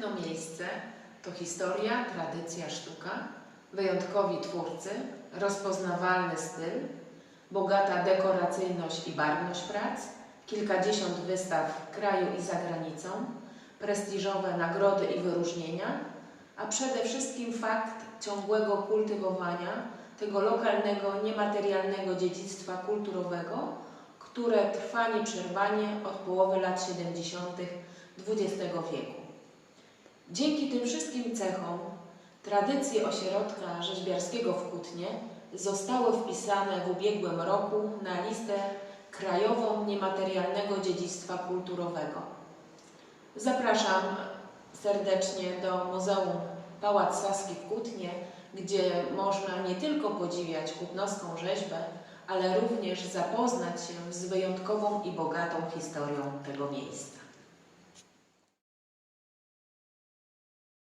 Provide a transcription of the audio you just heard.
Tętno miejsce to historia, tradycja, sztuka, wyjątkowi twórcy, rozpoznawalny styl, bogata dekoracyjność i barwność prac, kilkadziesiąt wystaw w kraju i za granicą, prestiżowe nagrody i wyróżnienia, a przede wszystkim fakt ciągłego kultywowania tego lokalnego, niematerialnego dziedzictwa kulturowego, które trwa nieprzerwanie od połowy lat 70. XX wieku. Dzięki tym wszystkim cechom tradycje ośrodka rzeźbiarskiego w Kutnie zostały wpisane w ubiegłym roku na listę krajową niematerialnego dziedzictwa kulturowego. Zapraszam serdecznie do Muzeum Pałac Saski w Kutnie, gdzie można nie tylko podziwiać kutnowską rzeźbę, ale również zapoznać się z wyjątkową i bogatą historią tego miejsca.